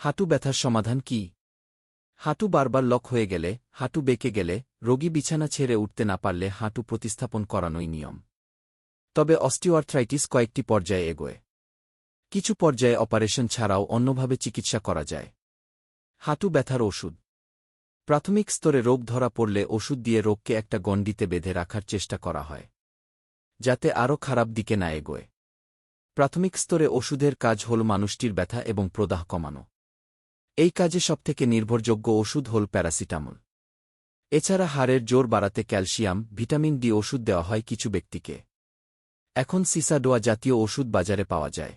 হাঁটু ব্যথার সমাধান কি? হাঁটু বারবার লক হয়ে গেলে, হাঁটু বেঁকে গেলে, রোগী বিছানা ছেড়ে উঠতে না পারলে হাঁটু প্রতিস্থাপন করানোই নিয়ম। তবে অস্টিওআর্থ্রাইটিস কয়েকটি পর্যায়ে এগোয়। কিছু পর্যায়ে অপারেশন ছাড়াও অন্যভাবে চিকিৎসা করা যায়। হাঁটু ব্যথার ওষুধ। প্রাথমিক স্তরে রোগ ধরা পড়লে ওষুধ দিয়ে রোগকে একটা গণ্ডিতে বেঁধে রাখার চেষ্টা করা হয়, যাতে আরও খারাপ দিকে না এগোয়। প্রাথমিক স্তরে ওষুধের কাজ হল মানুষটির ব্যথা এবং প্রদাহ কমানো। এই কাজে সবথেকে নির্ভরযোগ্য ওষুধ হল প্যারাসিটামল। এছাড়া হাড়ের জোর বাড়াতে ক্যালসিয়াম, ভিটামিন ডি ওষুধ দেওয়া হয় কিছু ব্যক্তিকে। এখন সিসাডোয়া জাতীয় ওষুধ বাজারে পাওয়া যায়।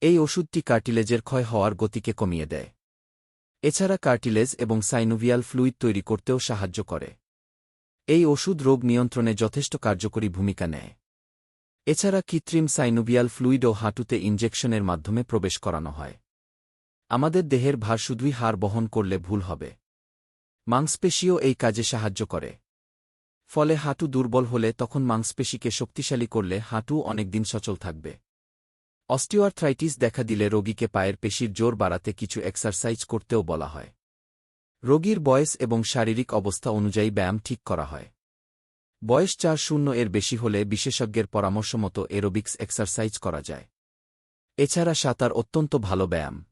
এই ওষুধটি কার্টিলেজের ক্ষয় হওয়ার গতিকে কমিয়ে দেয়। এছাড়া কার্টিলেজ এবং সাইনোভিয়াল ফ্লুইড তৈরি করতেও সাহায্য করে। এই ওষুধ রোগ নিয়ন্ত্রণে যথেষ্ট কার্যকরী ভূমিকা নেয়। এছাড়া কৃত্রিম সাইনোভিয়াল ফ্লুইড ও হাঁটুতে ইনজেকশনের মাধ্যমে প্রবেশ করানো হয়। আমাদের দেহের ভার শুধুই হার বহন করলে ভুল হবে। মাংসপেশিও এই কাজে সাহায্য করে। ফলে হাঁটু দুর্বল হলে তখন মাংসপেশিকে শক্তিশালী করলে হাঁটু অনেকদিন সচল থাকবে। অস্টিওআর্থ্রাইটিস দেখা দিলে রোগীকে পায়ের পেশির জোর বাড়াতে কিছু এক্সারসাইজ করতেও বলা হয়। রোগীর বয়স এবং শারীরিক অবস্থা অনুযায়ী ব্যায়াম ঠিক করা হয়। বয়স চার শূন্য এর বেশি হলে বিশেষজ্ঞের পরামর্শ মতো এরোবিক্স এক্সারসাইজ করা যায়। এছাড়া সাঁতার অত্যন্ত ভালো ব্যায়াম।